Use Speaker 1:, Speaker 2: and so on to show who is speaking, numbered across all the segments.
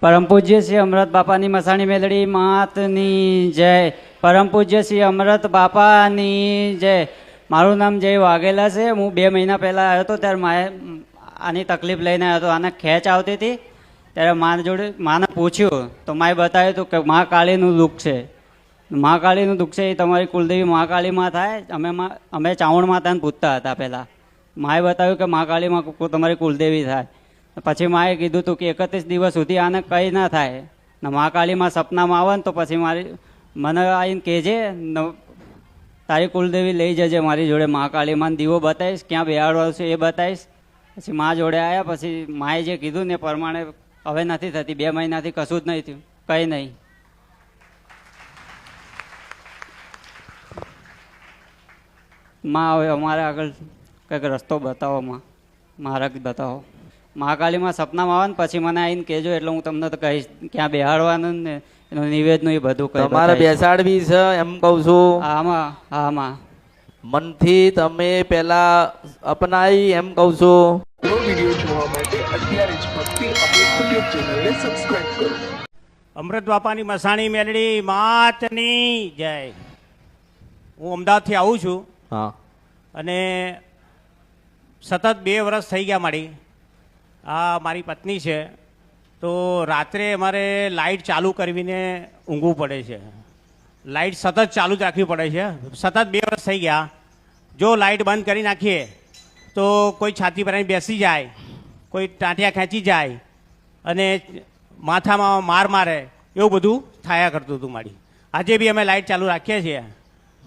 Speaker 1: પરમ પૂજ્ય શ્રી અમૃત બાપાની મસાણી મેલડી માતની જય. પરમ પૂજ્ય શ્રી અમૃત બાપાની જય. મારું નામ જય વાઘેલા છે. હું બે મહિના પહેલાં આવ્યો હતો, ત્યારે માએ આની તકલીફ લઈને આવ્યો હતો. આને ખેંચ આવતી હતી, ત્યારે મા જોડે માને પૂછ્યું, તો માએ બતાવ્યું હતું કે મા કાળીનું દુઃખ છે. મા કાળીનું દુઃખ છે એ તમારી કુલદેવી મા કાળીમાં થાય. અમે અમે ચાવણ માતાને પૂછતા હતા પહેલાં. માએ બતાવ્યું કે મા કાળી માં તમારી કુલદેવી થાય. પછી માએ કીધું હતું કે એકત્રીસ દિવસ સુધી આને કંઈ ના થાય. ને મા કાળીમાં સપનામાં આવે ને તો પછી મારી, મને આવીને કહેજે તારી કુલદેવી લઈ જજે મારી જોડે. મા કાળીમાં દીવો બતાવીશ, ક્યાં બેહાડવાનું છે એ બતાવીશ. પછી મા જોડે આવ્યા પછી માએ જે કીધું ને એ પ્રમાણે હવે નથી થતી, બે મહિનાથી કશું જ નહીં થયું, કંઈ નહીં. માં હવે અમારે આગળ કંઈક રસ્તો બતાવો માં. માર્ગ બતાવો. મહાકાળીમાં સપનામાં આવે ને પછી મને આવીને કહેજો એટલે હું તમને તો કહીશ ક્યાં બેહાડવાનું ને એનું નિવેદનું એ બધું કહી
Speaker 2: તમારે. બેસાડવી છે એમ કહું છું.
Speaker 1: આમાં આમાં
Speaker 2: મનથી તમે પહેલા અપનાવી એમ કહું છું.
Speaker 3: વીડિયો જોવા માટે અત્યારે જ ભક્તિ અમૃત યુટ્યુબ ચેનલને સબસ્ક્રાઇબ કરો.
Speaker 4: અમૃત બાપાની મસાણી મેલડી માતની જય. હું અમદાવાદથી આવું છું
Speaker 2: હા.
Speaker 4: અને સતત બે વર્ષ થઈ ગયા મારી. આ મારી પત્ની છે. તો રાત્રે અમારે લાઇટ ચાલુ કરવીને ઊંઘવું પડે છે. લાઇટ સતત ચાલુ જ રાખવી પડે છે. સતત બે વર્ષ થઈ ગયા. જો લાઇટ બંધ કરી નાખીએ, તો કોઈ છાતી પર બેસી જાય, કોઈ ટાંટિયા ખેંચી જાય, અને માથામાં માર મારે, એવું બધું થયા કરતું હતું મારી. આજે બી અમે લાઇટ ચાલુ રાખીએ છીએ.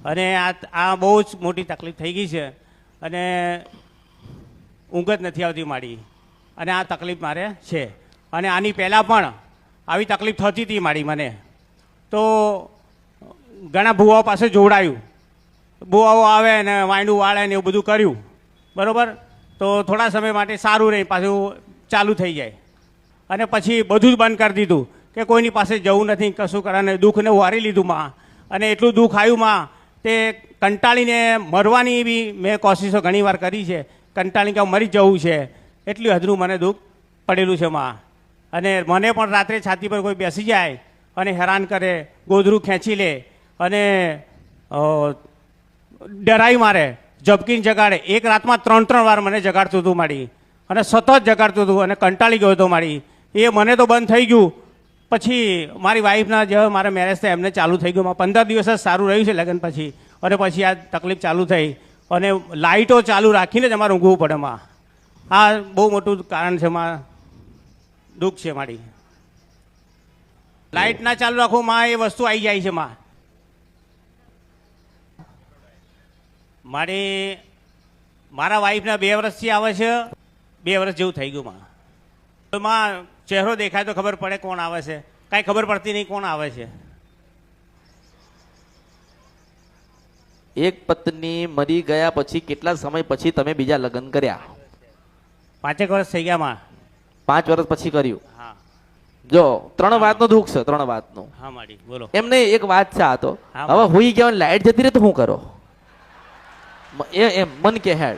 Speaker 4: અને આ આ બહુ જ મોટી તકલીફ થઈ ગઈ છે. અને ઊંઘ જ નથી આવતી મારી. અને આ તકલીફ મારે છે. અને આની પહેલાં પણ આવી તકલીફ થતી હતી મારી મને. તો ઘણા ભુવાઓ પાસે જોડાયું. ભુવાઓ આવે ને વાંડું વાળે ને એવું બધું કર્યું. બરાબર? તો થોડા સમય માટે સારું રહે, પાછું ચાલુ થઈ જાય. અને પછી બધું જ બંધ કરી દીધું કે કોઈની પાસે જવું નથી, કશું કરવાને દુઃખને વારી લીધું માં. અને એટલું દુઃખ આવ્યું માં, તે કંટાળીને મરવાની બી મેં કોશિશો ઘણી વાર કરી છે. કંટાળી કે મરી જવું છે. એટલું હદનું મને દુઃખ પડેલું છે માં. અને મને પણ રાત્રે છાતી પર કોઈ બેસી જાય અને હેરાન કરે ગોધરું ખેંચી લે અને ડરાઈ મારે જબકીન જગાડે. એક રાતમાં ત્રણ ત્રણ વાર મને જગાડતું હતું મારી. અને સતત જગાડતું હતું અને કંટાળી ગયો હતો મારી. એ મને તો બંધ થઈ ગયું. પછી મારી વાઈફના જે મારા મેરેજ થયા એમને ચાલુ થઈ ગયું. પંદર દિવસ જ સારું રહ્યું છે લગ્ન પછી. અને પછી આ તકલીફ ચાલુ થઈ. અને લાઇટો ચાલુ રાખીને જ અમારે ઊંઘવું પડે માં. આ બહુ મોટું કારણ છે માં. દુઃખ છે મારી. લાઇટ ના ચાલુ રાખો માં, એ વસ્તુ આવી જાય છે માં. મારી, મારા વાઈફના બે વર્ષથી આવે છે, બે વર્ષ જેવું થઈ ગયું માં. માં, ચહેરો દેખાય તો ખબર પડે કોણ આવે છે. કાંઈ ખબર પડતી નહીં કોણ આવે છે.
Speaker 2: એક પત્ની મરી ગયા પછી કેટલા સમય પછી તમે બીજા લગ્ન કર્યા?
Speaker 4: પાંચેક વર્ષ થઈ ગયા માં.
Speaker 2: પાંચ વર્ષ પછી કર્યું?
Speaker 4: હા.
Speaker 2: જો ત્રણ વાતનો દુઃખ છે ત્રણ વાતનું.
Speaker 4: હા મારી બોલો.
Speaker 2: એમને એક વાત છે આ તો. હવે હોઈ ગયા લાઈટ જતી રહે તો શું કરો? એ એમ મન કે હેડ.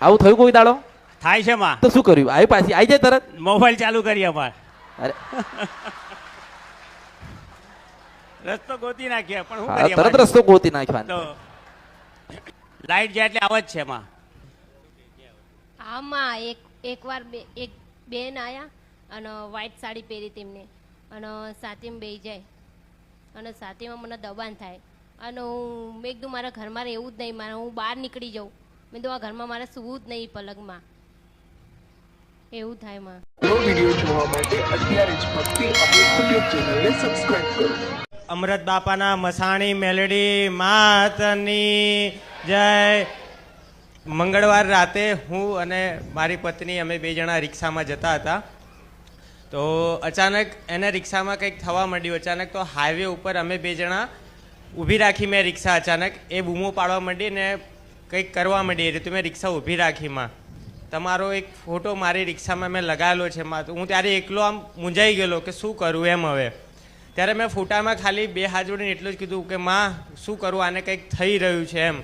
Speaker 2: આવું થયું કોઈ દાડો?
Speaker 4: થાય છે માં.
Speaker 2: તો શું કર્યું? આવી પાછી આવી જાય તરત?
Speaker 4: મોબાઈલ ચાલુ કરી અમાર.
Speaker 2: અરે.
Speaker 4: રસ્તો ગોતી નાખ્યો પણ શું કરીએ
Speaker 2: તરત રસ્તો ગોતી
Speaker 4: નાખ્યો લાઈટ જાય એટલે આવ છે એમાં.
Speaker 5: આમાં એક એકવાર બે એક બેન આયા અને વ્હાઈટ સાડી પહેરી તેમને. અને સાથીમાં બેસી જાય. અને સાથીમાં મને દબાણ થાય. અને હું મેં કીધું મારા ઘરમાં રહેવું જ નહીં મારે હું બહાર નીકળી જાઉં. મેં તો આ ઘરમાં મારે સૂવું જ નહીં પલગમાં. એવું
Speaker 3: થાયમાં વીડિયો જોવા માટે અત્યારે જ ભક્તિ અમૃત યુટ્યુબ ચેનલને સબસ્ક્રાઇબ કરો.
Speaker 6: અમૃત બાપાના મસાણી મેલડી માતની જય. મંગળવાર રાતે હું અને મારી પત્ની અમે બે જણા રિક્ષામાં જતા હતા. તો અચાનક એને રિક્ષામાં કંઈક થવા માંડ્યું. અચાનક તો હાઈવે ઉપર અમે બે જણા ઊભી રાખી મેં રિક્ષા અચાનક. એ બૂમો પાડવા માંડી ને કંઈક કરવા માંડી. એટલે મેં રિક્ષા ઊભી રાખીમાં તમારો એક ફોટો મારી રિક્ષામાં મેં લગાવેલો છે હું ત્યારે એકલો આમ મૂંઝાઈ ગયેલો કે શું કરું એમ હવે. ત્યારે મેં ફોટામાં ખાલી બે હાથ જોડીને એટલું જ કીધું કે, માં, શું કરું? આને કંઈક થઈ રહ્યું છે એમ.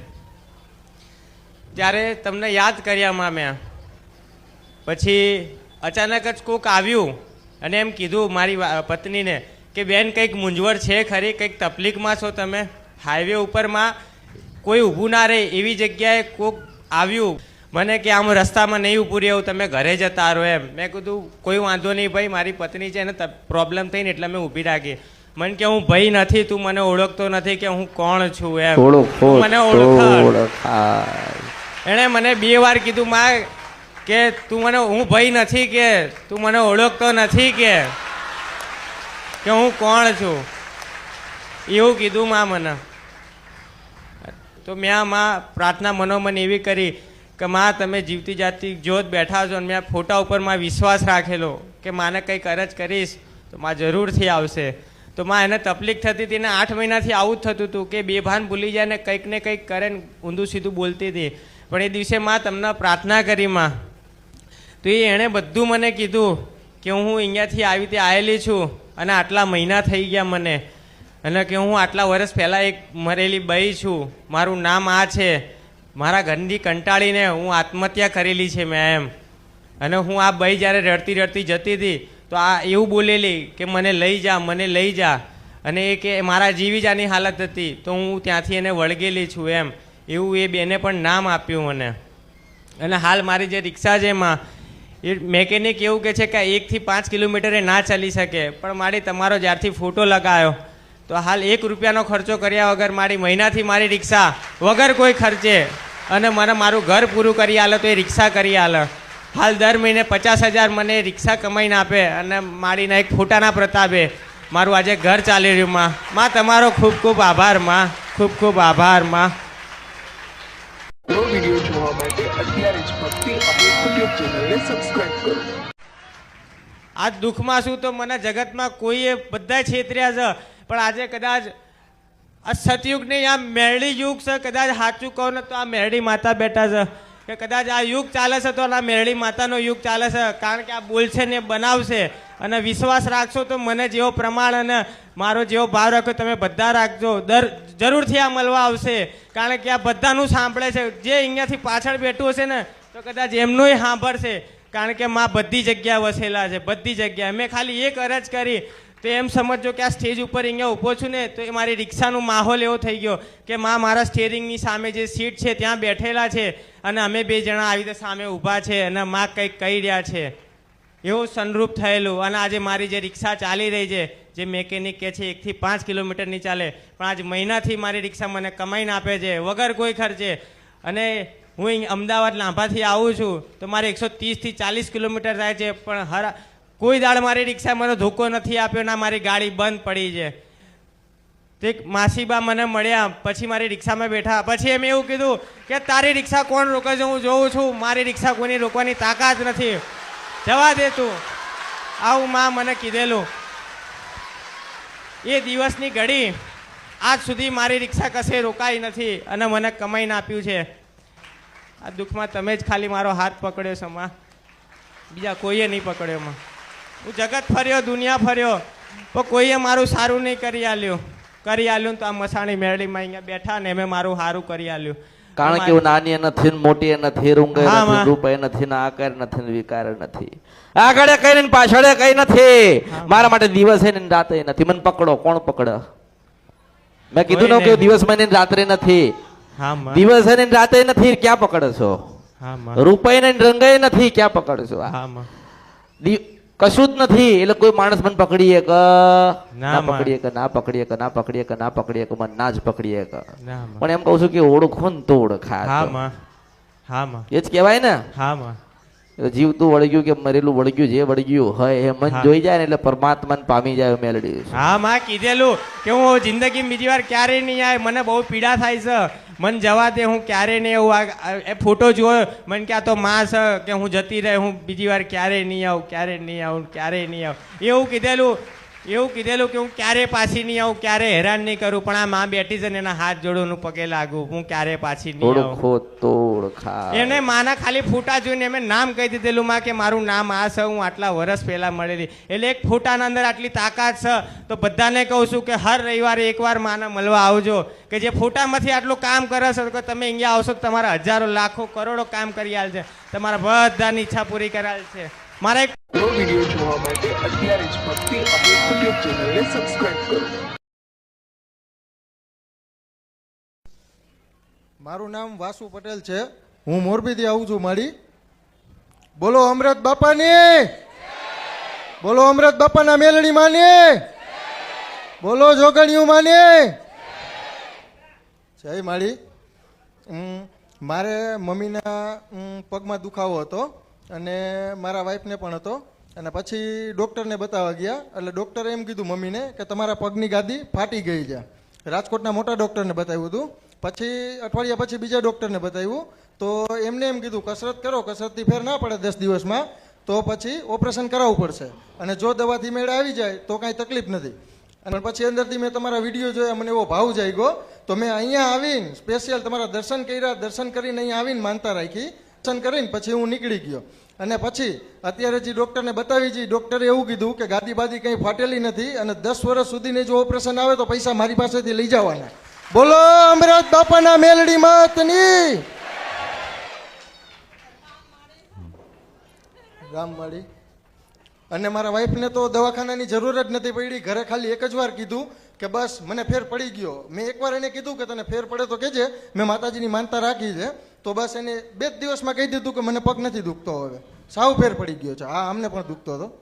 Speaker 6: ત્યારે તમને યાદ કર્યા, માં, મેં. પછી અચાનક જ કોક આવ્યું અને એમ કીધું મારી પત્નીને કે, બેન, કંઈક મૂંઝવણ છે ખરી? કંઈક તકલીફમાં છો તમે? હાઈવે ઉપરમાં કોઈ ઊભું ના રહે. એવી જગ્યાએ કોક આવ્યું મને કે આમ રસ્તામાં નહીં ઉભું રહેવું તમે ઘરે જતા રહો એમ. મેં કીધું કોઈ વાંધો નહીં ભાઈ મારી પત્ની છે એને પ્રોબ્લેમ થઈને એટલે મેં ઊભી રાખી. મને કે હું ભાઈ નથી તું મને ઓળખતો નથી કે હું કોણ છું એમ. મને ઓળખ. એણે મને બે વાર કીધું માં કે તું મને હું ભાઈ નથી કે તું મને ઓળખતો નથી કે કે હું કોણ છું. એવું કીધું માં મને. તો મેં આ માં પ્રાર્થના મનોમન એવી કરી. કે માં, તમે જીવતી જાતી જોત બેઠા છો અને મેં ફોટા ઉપરમાં વિશ્વાસ રાખેલો કે માને કંઈક અરજ કરીશ તો માં જરૂરથી આવશે. તો માં, એને તકલીફ થતી હતી ને આઠ મહિનાથી આવું જ થતું હતું કે બેભાન ભૂલી જાય ને કંઈક ને કંઈક કરે ને ઊંધું સીધું બોલતી હતી. પણ એ દિવસે માં, તમને પ્રાર્થના કરી માં. તો એ એણે બધું મને કીધું કે હું અહીંયાથી આવી રીતે આવેલી છું અને આટલા મહિના થઈ ગયા મને. અને કે હું આટલા વર્ષ પહેલાં એક મરેલી બઈ છું. મારું નામ આ છે. મારા ઘરની કંટાળીને હું આત્મહત્યા કરેલી છે મેં એમ અને હું આ ભાઈ જ્યારે રડતી રડતી જતી હતી, તો આ એવું બોલેલી કે મને લઈ જા, મને લઈ જા. અને એ કે મારા જીવી જાની હાલત હતી, તો હું ત્યાંથી એને વળગેલી છું એમ. એવું એ બેને પણ નામ આપ્યું મને. અને હાલ મારી જે રિક્ષા છે એમાં, એ મેકેનિક એવું કહે છે કે એકથી પાંચ કિલોમીટરે ના ચાલી શકે, પણ મારી તમારો જ્યારથી ફોટો લગાવ્યો તો હાલ એક રૂપિયાનો ખર્ચો કર્યા વગર મારી મહિનાથી મારી રિક્ષા વગર કોઈ ખર્ચે અને મને મારું ઘર પૂરું કરી આલે તો એ રિક્ષા કરી આલે. હાલ દર મહિને પચાસ હજાર મને રિક્ષા કમાઈને આપે અને મારીના એક ફોટાના પ્રતાપે મારું આજે ઘર ચાલી રહ્યું માં. માં તમારો ખૂબ ખૂબ આભારમાં. ખૂબ ખૂબ
Speaker 3: આભારમાં.
Speaker 6: આ દુઃખમાં શું તો મને જગતમાં કોઈએ બધા છેતર્યા છે પણ આજે કદાચ આ સતયુગ નહીં આ મેરડી યુગ છે, કદાચ સાચું કહું ને તો આ મેરડી માતા બેઠા છે. કે કદાચ આ યુગ ચાલે છે તો આ મેરડી માતાનો યુગ ચાલે છે, કારણ કે આ બોલશે ને બનાવશે. અને વિશ્વાસ રાખશો તો મને જેવો પ્રમાણ અને મારો જેવો ભાવ રાખ્યો તમે બધા રાખજો. દર, જરૂરથી આ મળવા આવશે. કારણ કે આ બધાનું સાંભળે છે. જે અહીંયાથી પાછળ બેઠું હશે ને, તો કદાચ એમનુંય સાંભળશે. કારણ કે માં બધી જગ્યા વસેલા છે, બધી જગ્યાએ. મેં ખાલી એક અરજ કરી તો એમ સમજો કે આ સ્ટેજ ઉપર અહીંયા ઊભો છું ને, તો એ મારી રિક્ષાનો માહોલ એવો થઈ ગયો કે માં મારા સ્ટેરિંગની સામે જે સીટ છે ત્યાં બેઠેલા છે અને અમે બે જણા આવી રીતે સામે ઊભા છે અને માં કંઈક કહી રહ્યા છે. એવું સનરૂપ થયેલું અને આજે મારી જે રિક્ષા ચાલી રહી છે, જે મેકેનિક કે છે, એકથી પાંચ કિલોમીટરની ચાલે, પણ આજ મહિનાથી મારી રિક્ષા મને કમાઈને આપે છે, વગર કોઈ ખર્ચે. અને હું અહીં અમદાવાદ લાંભાથી આવું છું, તો મારે એકસો ત્રીસથી ચાલીસ કિલોમીટર થાય છે, પણ હર કોઈ દાડ મારી રિક્ષા મને ધોકો નથી આપ્યો ના મારી ગાડી બંધ પડી છે. તે માસીબા મને મળ્યા, પછી મારી રિક્ષામાં બેઠા. પછી એમ એવું કીધું કે તારી રિક્ષા કોણ રોકે છે હું જોઉં છું. મારી રિક્ષા કોઈની રોકવાની તાકાત નથી. જવા દે તું. આવું માં મને કીધેલું. એ દિવસની ઘડી આજ સુધી મારી રિક્ષા કશે રોકાઈ નથી અને મને કમાઈને આપ્યું છે. આ દુઃખમાં તમે જ ખાલી મારો હાથ પકડ્યો છે, માં. બીજા કોઈએ નહીં પકડ્યો, માં. હું જગત ફર્યો દુનિયા ફર્યો પણ કોઈએ મારું સારું નહીં કરી આલ્યું. કરી આલ્યું તો આ મસાણી મેળીમાં અહીંયા બેઠા ને મેં મારું સારું કરી આલ્યું.
Speaker 2: કારણ કે હું નાની નથી મોટી નથી રૂંગે નથી રૂપે નથી ને આકાર નથી ને વિકાર નથી આગળ કઈ ને પાછળ કઈ નથી. મારા માટે દિવસ ને રાતે નથી. મને પકડો કોણ પકડે? મેં કીધું ને કે દિવસ મને રાત્રે નથી. દિવસ ને રાતે નથી ક્યાં
Speaker 6: પકડશો?
Speaker 2: રૂપે ને રંગે નથી ક્યાં પકડશો કશું જ નથી. એટલે કોઈ માણસ મને પકડીએ કે
Speaker 6: ના,
Speaker 2: પકડીએ કે ના પકડીએ કે ના પકડીએ કે ના પકડીએ કે મને ના જ પકડીએ કે. પણ એમ કહું છું કે ઓળખો ને તો ઓળખા
Speaker 6: હા માં હા માં
Speaker 2: એ જ કહેવાય ને.
Speaker 6: હા માં
Speaker 2: જીવતું વળગ્યું કે મરેલું વળગ્યું જે વળગ્યું હોય એ મન જોઈ જાય ને એટલે પરમાત્માને પામી જાય મેલડી
Speaker 6: હા માં કીધેલું કે હું જિંદગી બીજી વાર ક્યારેય નહીં આવે મને બહુ પીડા થાય છે. મન જવા દે હું ક્યારેય નહીં આવું. એ ફોટો જોયો મને કે આ તો માં છે કે હું જતી રહે હું બીજી વાર ક્યારેય નહીં આવું ક્યારેય નહીં આવું ક્યારેય નહીં આવું. એવું કીધેલું એવું કીધેલું કે હું ક્યારે પાછી નહીં આવું ક્યારે હેરાન નહીં કરું પણ આ માં બેઠી છે ને એના હાથ જોડું પગે લાગુ હું ક્યારે પાછી નહીં આવું.
Speaker 2: ઓળખો.
Speaker 6: એને માના ખાલી ફોટા જોઈને એમ નામ કહી દીધેલું માં કે મારું નામ આ છે હું આટલા વર્ષ પહેલા મળેલી. એટલે એક ફોટાના અંદર આટલી તાકાત છે. તો બધાને કહું છું કે હર રવિવારે એકવાર માને મળવા આવજો. કે જે ફોટામાંથી આટલું કામ કરે છે તો તમે અહીંયા આવશો તો તમારા હજારો લાખો કરોડો કામ કરી આલ છે. તમારા બધાની ઈચ્છા પૂરી કરાલ છે. મારા એક
Speaker 3: વીડિયો જોવા માટે અત્યારે જ ભક્તિ યુટ્યુબ ચેનલને સબસ્ક્રાઇબ કરો.
Speaker 7: મારું નામ વાસુ પટેલ છે. હું મોરબીથી આવું છું મારી. બોલો અમૃત બાપાની. બોલો અમૃત બાપાના મેલડી માની. બોલો જોગણિયું માની. જય માળી. મારે મમ્મીના પગમાં દુખાવો હતો અને મારા વાઈફને પણ હતો. અને પછી ડૉક્ટરને બતાવવા ગયા. એટલે ડૉક્ટરે એમ કીધું મમ્મીને કે તમારા પગની ગાદી ફાટી ગઈ છે. રાજકોટના મોટા ડૉક્ટરને બતાવ્યું હતું. પછી અઠવાડિયા પછી બીજા ડૉક્ટરને બતાવ્યું. તો એમને એમ કીધું, કસરત કરો, કસરતથી ફેર ના પડે દસ દિવસમાં. તો પછી ઓપરેશન કરાવવું પડશે. અને જો દવાથી મેળ આવી જાય, તો કાંઈ તકલીફ નથી. અને પછી અંદરથી મેં તમારા વીડિયો જોયા, મને એવો ભાવ જાગ્યો. તો મેં અહીંયા આવીને સ્પેશિયલ તમારા દર્શન કર્યા, દર્શન કરીને અહીંયા આવીને માનતા રાખી. દર્શન કરીને પછી હું નીકળી ગયો. અને પછી અત્યારે જે ડૉક્ટરને બતાવી છે, ડૉક્ટરે એવું કીધું કે ગાદી બાદી કંઈ ફાટેલી નથી અને દસ વર્ષ સુધીની જો ઓપરેશન આવે તો પૈસા મારી પાસેથી લઈ જવાના. બોલો અમરાજ બાપાના મેલડી માતની. રામવાડી અને મારા વાઈફને તો દવાખાનાની જરૂર જ નથી પડી. ઘરે ખાલી એક જ વાર કીધું કે બસ, મને ફેર પડી ગયો. મેં એકવાર એને કીધું કે તને ફેર પડે તો કહેજે મેં માતાજીની માનતા રાખી છે. તો બસ એને બે જ દિવસમાં કહી દીધું કે મને પગ નથી દુખતો હવે. સાવ ફેર પડી ગયો છે. હા અમને પણ દુખતો હતો.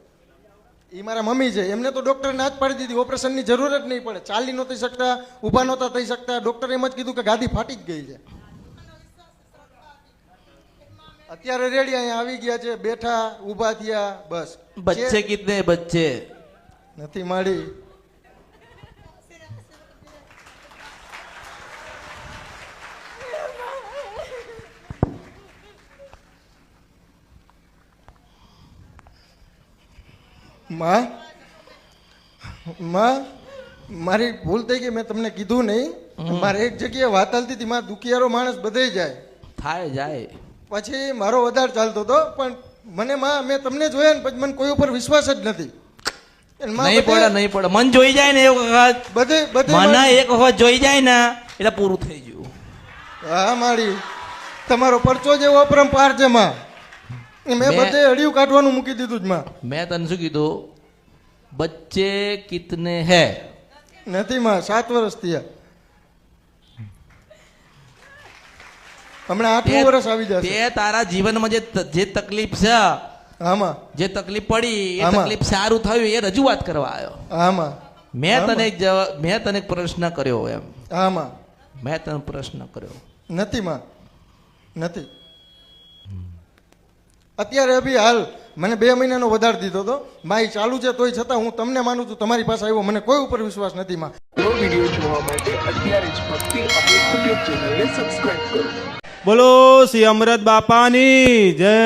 Speaker 7: એ મારા મમ્મી છે. એમને તો ડૉક્ટરે ના જ પાડી દીધી. ઓપરેશનની જરૂર જ નહીં પડે. ચાલી નહોતી શકતા ઊભા નહોતા થઈ શકતા. ડૉક્ટરે એમ જ કીધું કે ગાદી ફાટી જ ગઈ છે. અત્યારે રેડી અહીંયા આવી ગયા છે. બેઠા ઊભા થયા બસ.
Speaker 2: બચ્ચે કીધે બચ્ચે.
Speaker 7: નથી માડી. માં માં મારી ભૂલ થઈ ગઈ મેં તમને કીધું નહીં. મારે એક જગ્યાએ વાત ચાલતી હતી મારા દુખિયારો માણસ બધે જાય.
Speaker 2: થાય જાય.
Speaker 7: પછી મારો વધારે ચાલતો હતો પણ મને માં મેં તમને જોયા ને પછી મને કોઈ ઉપર વિશ્વાસ જ નથી.
Speaker 2: નહીં પડે નહીં પડે. મન જોઈ જાય ને એક વખત.
Speaker 7: બધે બધે
Speaker 2: મને એક વખત જોઈ જાય ને એટલે પૂરું થઈ ગયું.
Speaker 7: હા મારી. તમારો પરચો જેવો અપરંપાર છે માં. મેં બધે અડિયું કાઢવાનું મૂકી દીધું જ માં.
Speaker 2: મેં તને શું કીધું? બચ્ચે કિતને હે?
Speaker 7: નથી માં સાત વર્ષ થયા. હમણાં આઠમું વર્ષ આવી જશે.
Speaker 2: તે તારા જીવનમાં જે જે તકલીફ છે
Speaker 7: આમાં
Speaker 2: જે તકલીફ પડી એ તકલીફ સારું થયું એ રજૂઆત કરવા આવ્યો.
Speaker 7: આમાં
Speaker 2: મેં. તને મેં. તને પ્રશ્ન કર્યો એમ.
Speaker 7: આમાં
Speaker 2: મેં તને પ્રશ્ન કર્યો.
Speaker 7: નથી માં. નથી. અત્યારે અભી હાલ મને બે મહિનાનો વધારે દીધો હતો માય ચાલુ છે તોય છતાં હું તમને માનું છું તમારી પાસે આવ્યો મને કોઈ ઉપર વિશ્વાસ નથી માં.
Speaker 3: વીડિયો જોવા માટે અત્યારે જ ભક્તિ યુટ્યુબ ચેનલને સબસ્ક્રાઇબ કરો.
Speaker 8: બોલો શ્રી અમરત બાપાની જય.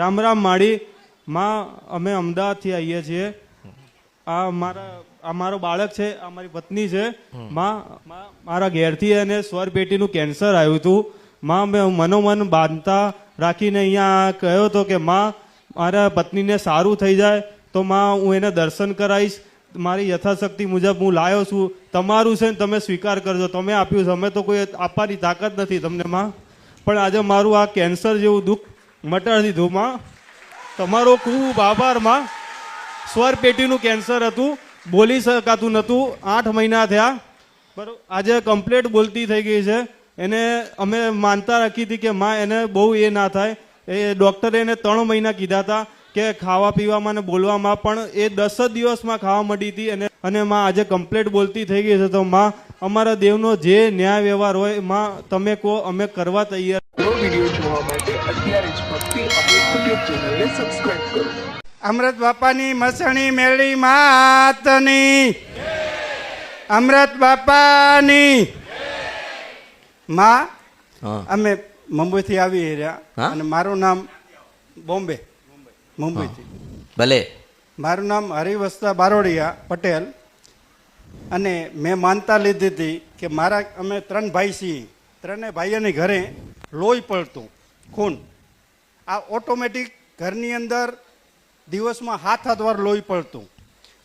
Speaker 8: રામ રામ માળી. માં અમે અમદાવાદથી આવીએ છીએ. આ મારા આ મારો બાળક છે આ મારી પત્ની છે. માં મારા ઘેરથી એને સ્વર પેટીનું કેન્સર આવ્યું હતું. માં મેં મનોમન બાંધતા રાખીને અહીંયા કહ્યો હતો કે, માં, મારા પત્નીને સારું થઈ જાય તો માં, હું એને દર્શન કરાવીશ. મારી યથાશક્તિ મુજબ હું લાવ્યો છું. તમારું છે ને તમે સ્વીકાર કરજો. તમે આપ્યું છે. અમે તો કોઈ આપવાની તાકાત નથી તમને, માં. પણ આજે મારું આ કેન્સર જેવું દુઃખ મટાડી દીધું, માં. તમારો ખૂબ આભાર, માં. સ્વર પેટીનું કેન્સર હતું. બોલી શકાતું નહોતું. આઠ મહિના થયા. બરાબર આજે કમ્પ્લેટ બોલતી થઈ ગઈ છે. એને અમે માનતા રાખી હતી કે માં એને બહુ એ ના થાય. એ ડૉક્ટરે એને ત્રણ મહિના કીધા હતા કે ખાવા પીવામાં ને બોલવામાં પણ એ દસ જ દિવસમાં ખાવા મળી હતી અને અને માં આજે કમ્પ્લેટ બોલતી થઈ ગઈ છે. તો માં અમારા દેવનો જે ન્યાય વ્યવહાર હોયમાં તમે કહો અમે કરવા તૈયાર.
Speaker 3: અમૃત
Speaker 9: બાપાની મસણી મેળી માતની. અમૃત બાપાની માં અમે મુંબઈથી આવી રહ્યા અને મારું નામ બોમ્બે. મુંબઈથી.
Speaker 2: ભલે.
Speaker 9: મારું નામ હરિવસ્તા બારોડિયા પટેલ અને મેં માનતા લીધી હતી કે મારા અમે ત્રણ ભાઈ છીએ. ત્રણેય ભાઈઓની ઘરે લોહી પડતું ખૂન. આ ઓટોમેટિક ઘરની અંદર દિવસમાં હાથ હાથ વાર લોહી પડતું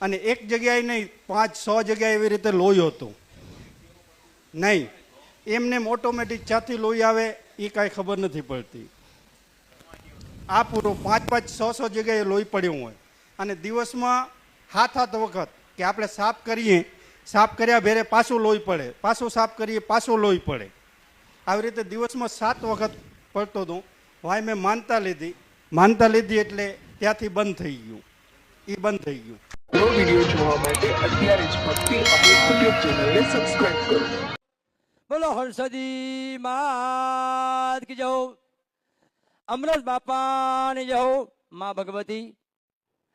Speaker 9: અને એક જગ્યાએ નહીં પાંચ છ જગ્યાએ એવી રીતે લોહી હતું. નહીં. એમને ઓટોમેટિક ક્યાંથી લોહી આવે એ કાંઈ ખબર નથી પડતી. આ પૂરું પાંચ પાંચ સો સો જગ્યાએ લોહી પડ્યું હોય. અને દિવસમાં હાથ હાથ વખત કે આપણે સાફ કરીએ, સાફ કર્યા ભેરે પાછું લોહી પડે. પાછું સાફ કરીએ, પાછું લોહી પડે. આવી રીતે દિવસમાં સાત વખત પડતો હતો. ભાઈ મેં માનતા લીધી. માનતા લીધી એટલે ત્યાંથી બંધ થઈ ગયું. એ બંધ થઈ ગયું.
Speaker 3: વીડિયો જોવા માટે અત્યારે જ ભક્તિ યુટ્યુબ ચેનલને સબસ્ક્રાઇબ કરો.
Speaker 10: બોલો હર્ષદી માત કી જય અમરત બાપાની જય માં ભગવતી,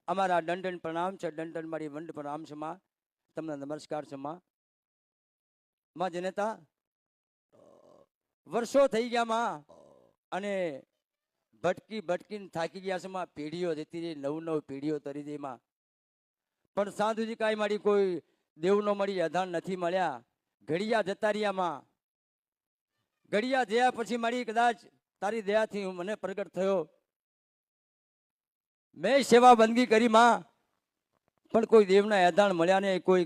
Speaker 10: અમારા દંડન પ્રણામ છે, દંડન મારી વંડ પ્રણામ છે, માં. તમને નમસ્કાર છે, માં. માં જનતા, વર્ષો થઈ ગયા, માં. અને ભટકી ભટકીને થાકી ગયા છે, માં. પેઢીઓ જતી રહી, નવ નવ પેઢીઓ તરી જઈ માં. પણ સાધુજી કાંઈ મારી કોઈ દેવનો મળી અધાન નથી મળ્યા. ઘડિયા જતા રહ્યામાં ઘડિયા જયા પછી મારી કદાચ તારી દયાથી હું મને પ્રગટ થયો. મેં સેવા બંદગી કરી માં, પણ કોઈ દેવના એધાણ મળ્યા ને કોઈ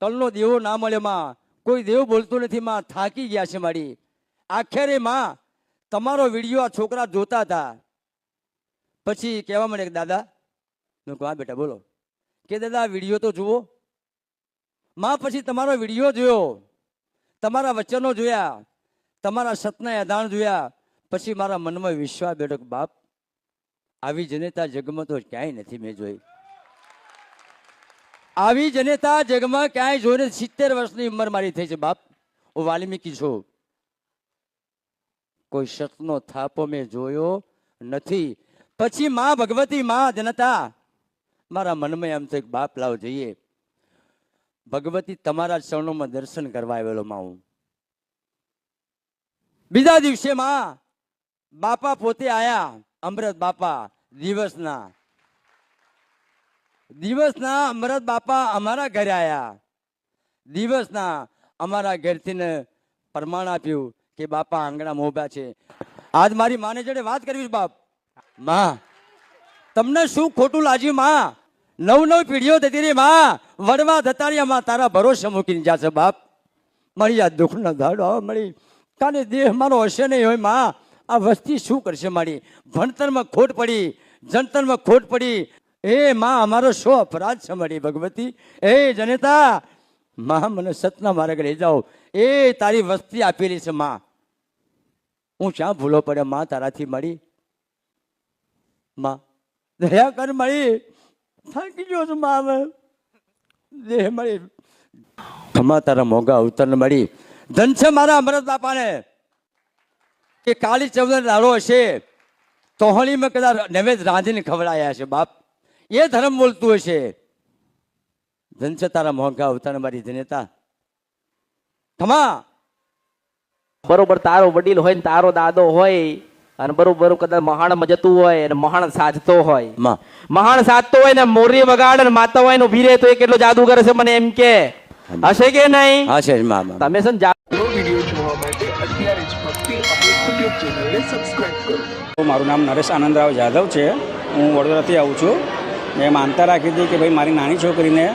Speaker 10: તલનો દેવો ના મળ્યો માં, કોઈ દેવ બોલતું નથી માં, થાકી ગયા છે મારી. આખરે માં તમારો વીડિયો આ છોકરા જોતા હતા. પછી કહેવા મળે કે દાદા, મેં કહું બેટા, બોલો. કે દાદા વીડિયો તો જુઓ. માં પછી તમારો વીડિયો જોયો. તમારા વચનો જોયા, તમારા સતના યદાણ જોયા, પછી મારા મનમાં વિશ્વાસ બેઠો બાપ, આવી જનેતા જગમાં તો ક્યાંય નથી મેં જોઈ. આવી જનેતા જગમાં ક્યાંય જોઈને સિત્તેર વર્ષની ઉંમર મારી થઈ છે બાપ. હું વાલ્મીકી છું. કોઈ સતનો થાપો મેં જોયો નથી. પછી માં ભગવતી માં જનતા, મારા મનમાં એમ થયું બાપ, લાવ જઈએ. ભગવતી તમારા ચરણોમાં દર્શન કરવા આવેલો માં હું. બીજા દિવસે માં બાપા પોતે આયા, અમૃત બાપા, દિવસના. દિવસના અમૃત બાપા અમારા ઘરે આયા. દિવસના અમારા ઘરથી પ્રમાણ આપ્યું કે બાપા આંગણા મોભા છે. આજ મારી માને જોડે વાત કરવી બાપ. માં, તમને શું ખોટું લાજ્યું માં? નવ નવ પેઢીઓ થતી રહી માં. વડવા રહ્યા તારા ભરોસે મૂકીને જાશે બાપ. મારી આ દુઃખનો ધાડો મળી કાને દેહ મારો હશે નહીં હોયમાં. આ વસ્તી શું કરશે મારી? ભણતરમાં ખોટ પડી જંતરમાં ખોટ પડી. એ માં, અમારો શો અપરાધ છે મારી ભગવતી? એ જનેતા, માં, મને સતના માર્ગ લઈ જાઓ. એ તારી વસ્તી આપેલી છે માં. હું ક્યાં ભૂલો પડે માં તારાથી મળી માં, દયા કર મળી થાકી ગયો છું માં દેહ મળી ખમા તારા મોગા અવતરણ મળી. ધન છે મારા અમરત બાપાને કે કાળી ચૌદર દાડો હશે. તોહણીમાં કદાચ નૈવેદ રાંધીને ખવડાયા છે બાપ. એ ધર્મ બોલતું હશે. ધન છે તારા મોંઘા અવતરણ મારી ધનેતા ખમા.
Speaker 2: બરોબર, તારો વડીલ હોય ને તારો દાદો હોય અને બરોબર કદાચ મહાણમાં જતું હોય અને મહાણ સાજતો હોય. મહાણ સાજતો હોય ને મોરી વગાડ અને માતા હોય ને ઊભી રહે તો એ કેટલો જાદુગર છે મને એમ કે. હશે કે નહીં?
Speaker 10: હશે.
Speaker 2: તમે છે ને
Speaker 3: વીડિયો જોવા માટે અત્યારે જ ભક્તિ યુટ્યુબ સબસ્ક્રાઇબ કરો.
Speaker 11: મારું નામ નરેશ આનંદરાવ જાદવ છે. હું વડોદરાથી આવું છું. મેં માનતા રાખી હતી કે ભાઈ મારી નાની છોકરીને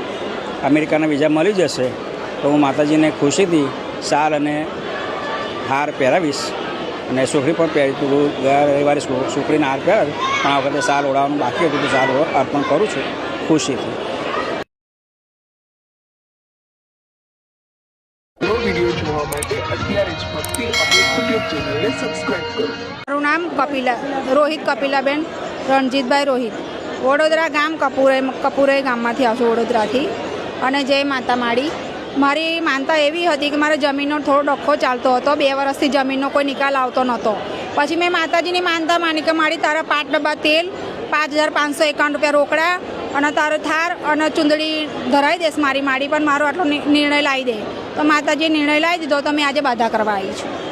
Speaker 11: અમેરિકાના વિઝા મળી જશે. તો હું માતાજીને ખુશીથી સાર અને હાર પહેરાવીશ. અને સુખડી પણ પહેરી હતું ગયા રવિવારે સુખડીને હાર પહેરાવી પણ આ વખતે સાલ ઓળાવવાનું બાકી હતું તો સાલ અર્પણ કરું છું ખુશીથી.
Speaker 3: વીડિયો જોવા માટે અત્યારે જ ભક્તિ યુટ્યુબ ચેનલને સબસ્ક્રાઇબ કરો.
Speaker 12: મારું નામ કપિલા રોહિત કપિલાબેન રણજીતભાઈ રોહિત. વડોદરા ગામ કપુરે કપુરે ગામમાંથી આવશું વડોદરાથી. અને જય માતા માળી મારી માનતા એવી હતી કે મારે જમીનનો થોડો ડખો ચાલતો હતો. બે વર્ષથી જમીનનો કોઈ નિકાલ આવતો નહોતો. પછી મેં માતાજીની માનતા માની કે મારી તારા પાંચ ડબ્બા તેલ પાંચ હજાર પાંચસો એકાવન રૂપિયા રોકડા અને તારો થાર અને ચૂંદડી ધરાવી દેશ મારી માડી, પણ મારો આટલો નિર્ણય લાવી દે. તો માતાજીએ નિર્ણય લાવી દીધો, તો મેં આજે બાધા કરવા આવી છું.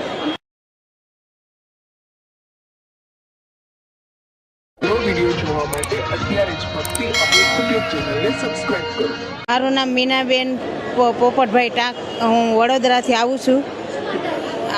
Speaker 13: મારું નામ મીનાબેન પોપટભાઈ ટાંક. હું વડોદરાથી આવું છું.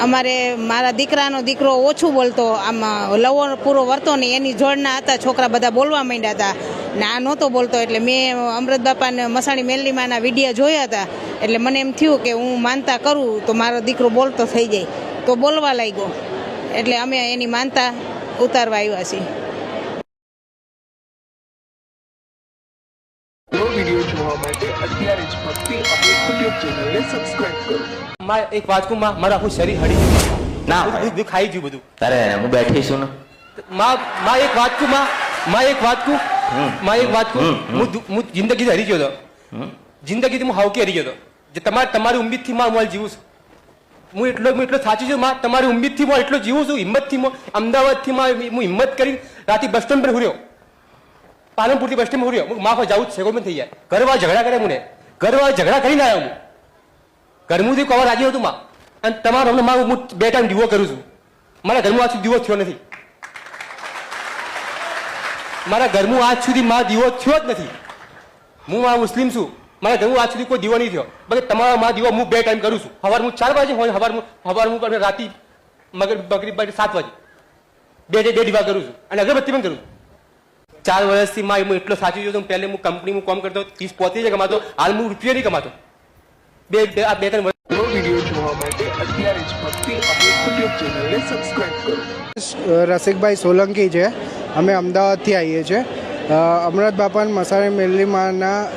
Speaker 13: અમારે, મારા દીકરાનો દીકરો ઓછું બોલતો. આમ લવો પૂરો વર્તો ને એની જોડના હતા. છોકરા બધા બોલવા માંડ્યા હતા. ને આ નહોતો બોલતો. એટલે મેં અમૃત બાપાને મસાણી મેલડીમાંના વિડીયા જોયા હતા. એટલે મને એમ થયું કે હું માનતા કરું, તો મારો દીકરો બોલતો થઈ જાય. તો બોલવા લાગ્યો. એટલે અમે એની માનતા ઉતારવા આવ્યા છીએ.
Speaker 3: ચેનલને સબસ્ક્રાઇબ કરો.
Speaker 14: માં એક વાંચકું માં મારું આખું શરીર હડી ગયું.
Speaker 2: ના
Speaker 14: બધું ખાઈ ગયું બધું.
Speaker 2: તારે હું બેઠી છું ને.
Speaker 14: માં માં એક વાંચકું માં માં એક વાંચકું માં એક વાંચકું. હું હું જિંદગી હરી ગયો હતો. જિંદગીથી હું હાવકી હરી ગયો હતો. જે તમારે તમારી ઉમ્મીદથી માં હું જીવું છું. હું એટલો હું એટલો સાચું છું માં તમારી ઉમ્મીદથી હું એટલો જીવું છું હિંમતથી હું અમદાવાદથી માં હું હિંમત કરી રાતે બસ સ્ટેન્ડ પર હુર્યો. પાલનપુરથી બસ સ્ટેન્ડ હુર્યો. હું માફ જાઉં જ છે કોઈ પણ થઈ જાય. ઘરવાળા ઝઘડા કરે મને. ઘરવાળા ઝઘડા કરીને આવ્યો હું. ઘરમુથી કવર રાજી હતું માં. અને તમારો હમણાં માં હું બે ટાઈમ દીવો કરું છું. મારા ઘરમાં આજ સુધી દીવો થયો નથી. મારા ઘરમાં આજ સુધી માં દીવો થયો જ નથી. હું આ મુસ્લિમ છું. મારા ઘરમાં આજ સુધી કોઈ દીવો નહીં થયો. બાકી તમારા માં દીવો હું બે ટાઈમ કરું છું. હવાર હું ચાર વાગે હોય, હવાર હવાર હું રાતી મગર બકરી બાકી સાત વાગે. બે બે દીવા કરું છું. અને અગરબત્તી પણ કરું છું. ચાર વર્ષથી માં હું એટલો સાચું છું. પહેલે હું કંપનીમાં કામ કરતો, ત્રીસ પોત્રીસ કમાતો. હાલ હું રૂપિયા નહીં કમાતો. બે બે આ બે ત્રણ વર્ષ
Speaker 3: વીડિયો જોવા માટે અત્યારે જ ભક્તિ અમૃત યુટ્યુબ ચેનલને સબસ્ક્રાઇબ કરો.
Speaker 15: રસિકભાઈ સોલંકી છે. અમે અમદાવાદથી આવીએ છીએ. અ, અમરત બાપાન મસાણી મેલીમાના અ,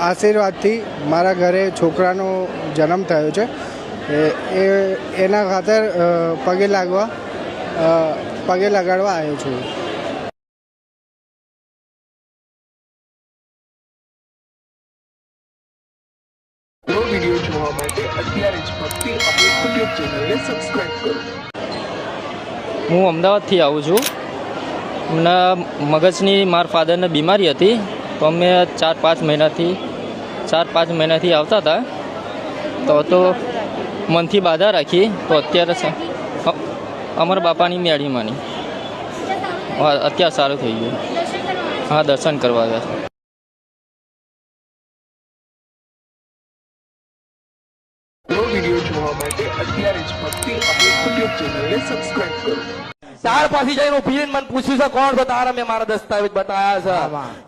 Speaker 15: આશીર્વાદથી મારા ઘરે છોકરાનો જન્મ થયો છે. એ- એ એના ખાતર પગે લાગવા પગે લગાડવા આવ્યો છું.
Speaker 16: હું અમદાવાદથી આવું છું. મને મગજની મારા ફાધરને બીમારી હતી, તો અમે ચાર પાંચ મહિનાથી, ચાર પાંચ મહિનાથી આવતા હતા. તો તો મનથી બાધા રાખી, તો અત્યારે અમર બાપાની મેળીમાંની. અત્યારે સારું થઈ ગયું. હા, દર્શન કરવા આવ્યા છે
Speaker 3: ચેનલને સબસ્ક્રાઇબ કરો.
Speaker 2: ત્યાર પછી જઈને ઊભી રહીને મને પૂછ્યું છે કોણ છે? તારા મેં મારા દસ્તાવેજ બતાવ્યા છે.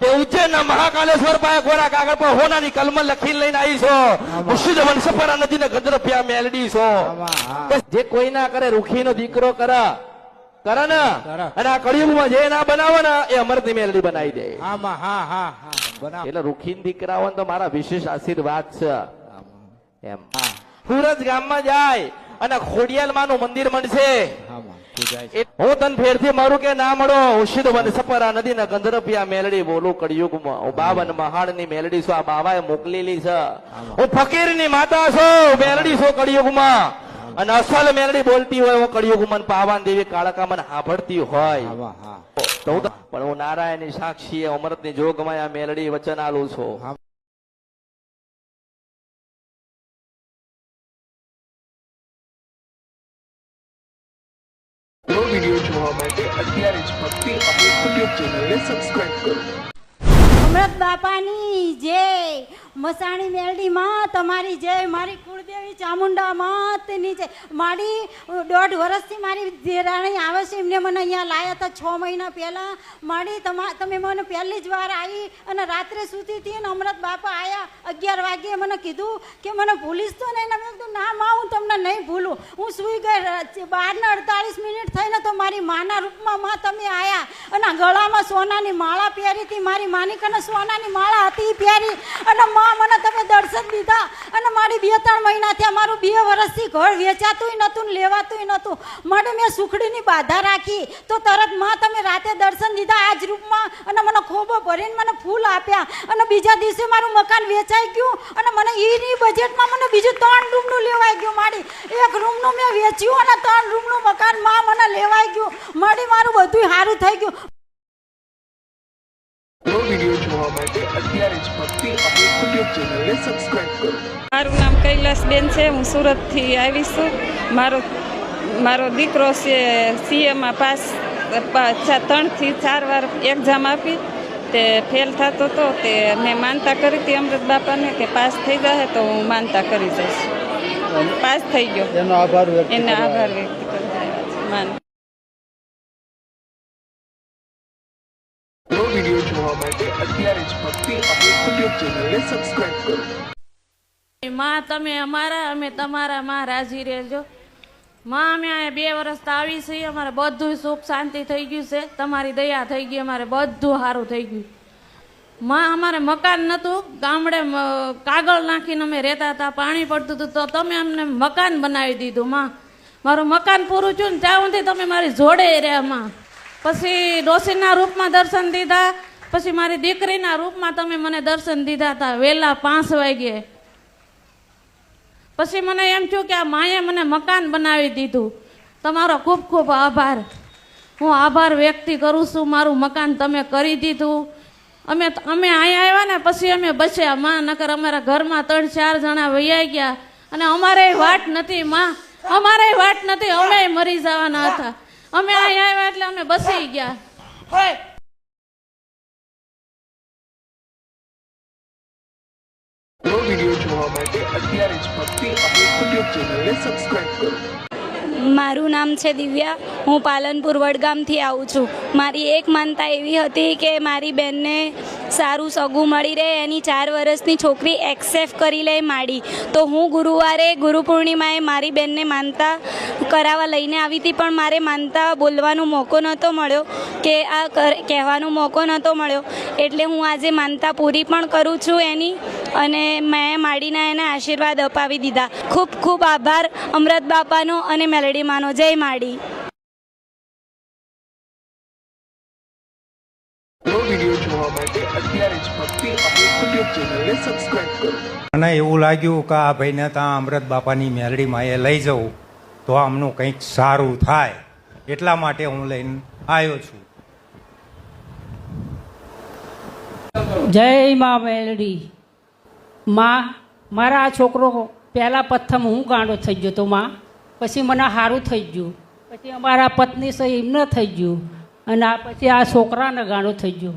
Speaker 2: કે ઉજ્જૈનના મહાકાલેશ્વર પાસે ગોરા કાગળ પર હોનાની કલમ લખીને લઈને આવી છો. મુર્શિદ વંશપરા નદીને ગદ્રપિયા મેલડી છો. જે કોઈ ના કરે રૂખીનો દીકરો કરે. કરે ને? અને આ કળિયુગમાં જે ના બનાવે ને એ અમરની મેલડી બનાવી દે. એટલે રૂખીન દીકરા હોય ને તો મારા વિશેષ આશીર્વાદ છે. એમ. સુરજ ગામમાં જાય અને ખોડિયાલમાં નું મંદિર બનશે. હું તને ફેરથી મારું કે ના મળો. ઉષિદ વન સપરા નદી ના ગંધરપિયા મેલડી બોલું કળિયુગમાં બાવન મહાડની મેલડી છો. આ બાવાએ મોકલેલી છે. હું ફકીરની માતા છો. મેલડી છો કળિયુગમાં. અને અસલ મેલડી બોલતી હોય હું કળિયુગમાં પાવાન દેવી કાળકા મને સાંભળતી હોય. તો પણ હું નારાયણની સાક્ષી અમૃતની જોગમાં મેલડી વચન આલું છું.
Speaker 3: વીડિયો જોવા માટે અત્યારે જ ભક્તિ અમૃત યુટ્યુબ ચેનલને સબસ્ક્રાઇબ કરો.
Speaker 17: અમૃત બાપાની જય મસાણી મેલડી માં તમારી જય મારી કુળદેવી ચામુંડા માતની જય મારી દોઢ વર્ષથી મારી દેરાણી આવે છે, એમને મને અહીંયા લાયા હતા છ મહિના પહેલાં. મારી તમા મને પહેલી જ વાર આવી અને રાત્રે સૂતી હતી અને અમૃત બાપા આવ્યા અગિયાર વાગ્યે મને કીધું કે મને ભૂલીશ તો નહીં મેં કીધું, ના માં, હું તમને નહીં ભૂલું. હું સૂઈ ગઈ બારને અડતાળીસ મિનિટ થઈને તો મારી માના રૂપમાં માં તમે આવ્યા અને ગળામાં સોનાની માળા પહેરી હતી, મારી માની કને સોનાની માળા હતી પહેરી. અને માં મને તમે દર્શન દીધા. અને મારી બે ત્રણ મહિના થયા મારું બે વર્ષથી ઘર વેચાતુંય નહોતું લેવાતુંય નહોતું. મને મેં સુખડીની બાધા રાખી. તો તરતમાં તમે રાતે દર્શન દીધા આજ રૂપમાં. અને મને ખોબો ભરીને મને ફૂલ આપ્યા. અને બીજા દિવસે મારું મકાન વેચાઈ ગયું. અને મને ઈની બજેટમાં મને બીજું ત્રણ રૂમનું લેવાઈ ગયું મારી. એક રૂમનું મેં વેચ્યું અને ત્રણ રૂમનું મકાનમાં મને લેવાઈ ગયું. મારી મારું બધું સારું થઈ ગયું.
Speaker 3: માટે ભક્તિ યુટ્યુબ ચેનલને સબસ્ક્રાઇબ કરો.
Speaker 18: મારું નામ કૈલાસબેન છે હું સુરતથી આવી છું મારો મારો દીકરો છે સીએમાં પાસ ત્રણથી ચાર વાર એક્ઝામ આપી. તે ફેલ થતો હતો તે મેં માનતા કરી હતી અમૃત બાપાને કે પાસ થઈ જશે તો હું માનતા કરી જઈશ. પાસ થઈ ગયો.
Speaker 9: એનો આભાર વ્યક્ત
Speaker 18: એને આભાર વ્યક્ત કરતા માન
Speaker 19: માં, તમે અમારા, અમે તમારા માં રાજી રહેજો. માં, અમે અહીંયા બે વર્ષ આવી છીએ. અમારે બધું સુખ શાંતિ થઈ ગયું છે. તમારી દયા થઈ ગઈ, અમારે બધું સારું થઈ ગયું. માં, અમારે મકાન નહોતું ગામડે કાગળ નાખીને અમે રહેતા હતા, પાણી પડતું હતું. તો તમે અમને મકાન બનાવી દીધું, માં. મારું મકાન પૂરું થયું ને ત્યાં સુધી તમે મારી જોડે રહ્યા, માં. પછી ડોસીના રૂપમાં દર્શન દીધા. પછી મારી દીકરીના રૂપમાં તમે મને દર્શન દીધા હતા વહેલા પાંચ વાગ્યે પછી મને એમ થયું કે આ માએ મને મકાન બનાવી દીધું. તમારો ખૂબ ખૂબ આભાર. હું આભાર વ્યક્ત કરું છું, મારું મકાન તમે કરી દીધું. અમે અમે અહીંયા આવ્યા ને પછી અમે બચ્યા. માં, નકર અમારા ઘરમાં ત્રણ ચાર જણા વૈયા ગયા. અને અમારે વાટ નથી, માં. અમારે વાટ નથી, અમે મરી જવાના હતા. અમે અહીંયા આવ્યા એટલે અમે બસી ગયા. હોય.
Speaker 3: નવો વીડિયો જોવા માટે અત્યારે જ ભક્તિ અમૃત યુટ્યુબ ચેનલને સબસ્ક્રાઇબ કરો.
Speaker 20: મારું નામ છે દિવ્યા. હું પાલનપુર વડગામથી આવું છું. મારી એક માનતા એવી હતી કે મારી બેનને સારું સગું મળી રહે, એની ચાર વર્ષની છોકરી એક્સેપ્ટ કરી લે માડી. તો હું ગુરુવારે ગુરુ પૂર્ણિમાએ મારી બેનને માનતા કરાવવા લઈને આવી હતી, પણ મારે માનતા બોલવાનો મોકો નહોતો મળ્યો કે આ કહેવાનો મોકો નહોતો મળ્યો. એટલે હું આજે માનતા પૂરી પણ કરું છું એની અને મેં માડીના એને આશીર્વાદ અપાવી દીધા. ખૂબ ખૂબ આભાર, અમૃત બાપાનો અને મેલડીમાનો જય માડી.
Speaker 3: જોવા માટે અત્યારે જ ભક્તિ યુટ્યુબ ચેનલને સબસ્ક્રાઇબ કરો.
Speaker 21: મને એવું લાગ્યું કે આ ભાઈને ત્યાં અમૃત બાપાની મેલડીમાં એ લઈ જવું તો આમનું કંઈક સારું થાય. એટલા માટે હું લઈને આવ્યો છું.
Speaker 22: જય મા મેલડી. માં મારા આ છોકરો પહેલાં પ્રથમ હું ગાંડો થઈ ગયો તો માં પછી મને સારું થઈ ગયું. પછી અમારા પત્ની સહી એમને થઈ ગયું. અને આ પછી આ છોકરાને ગાંડો થઈ ગયો.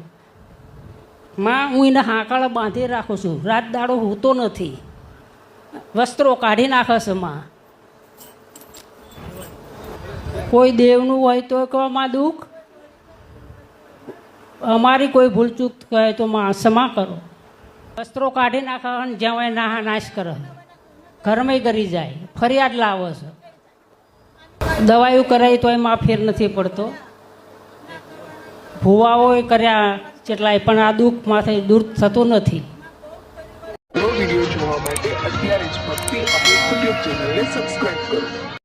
Speaker 22: માં, હું એને હાંકળ બાંધી રાખું છું. રાત દાડો હોતો નથી. વસ્ત્રો કાઢી નાખે છે માં. કોઈ દેવનું હોય તો કહો માં દુઃખ. અમારી કોઈ ભૂલચૂક કહે તો માં ક્ષમા કરો. વસ્ત્રો કાઢી નાખે અને જ્યાં નાહા નાશ કરે. ઘરમાં કરી જાય. ફરિયાદ લાવો છે. દવાઈઓ કરાવી તો એમાં ફેર નથી પડતો. ભુવાઓએ કર્યા કેટલાય પણ આ દુઃખમાંથી દૂર થતું નથી.
Speaker 3: જોવા માટે અત્યારે જ ભક્તિ યુટ્યુબ ચેનલને સબસ્ક્રાઈબ કરો.